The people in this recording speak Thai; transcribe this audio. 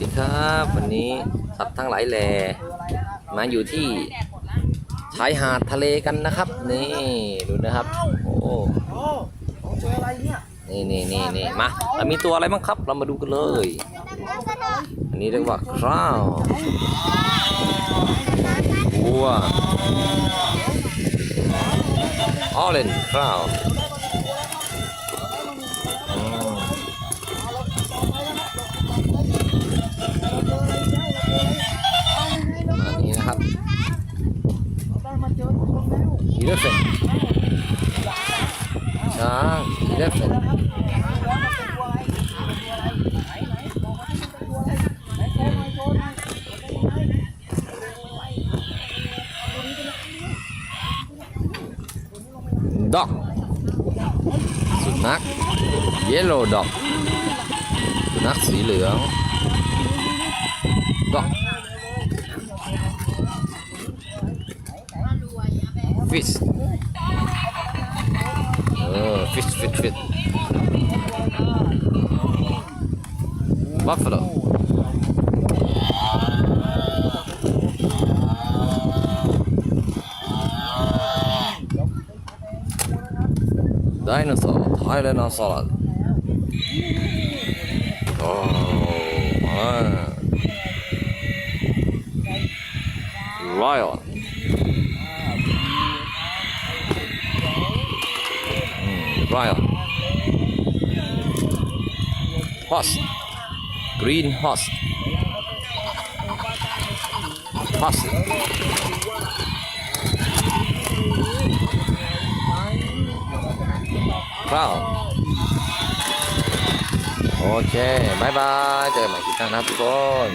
ดีครับวันนี้สัตว์ทั้งหลายแหล่มาอยู่ที่ชายหาดทะเลกันนะครับ นี่ดูนะครับโอ้โอ้เจอะไรเนี่ยนี่นี่นี่นี่มาแล้วมีตัวอะไรบ้างครับ เรามาดูกันเลย อันนี้เรียกว่าคราววัวออเรนคราว แล้ว อีเลฟเฟนช้างอีเลฟเฟนด็อกสุนัขเยลโล่ด็อกสุนัขสีเหลืองด็ fish. Oh, fish, fish, fish. Buffalo. Dinosaur, Thailand salad. Oh, man. Lion. Hmm, lion horse green horse horse Wow. โอเคบายบาย เจอกันใหม่คลิปหน้านะครับทุกคน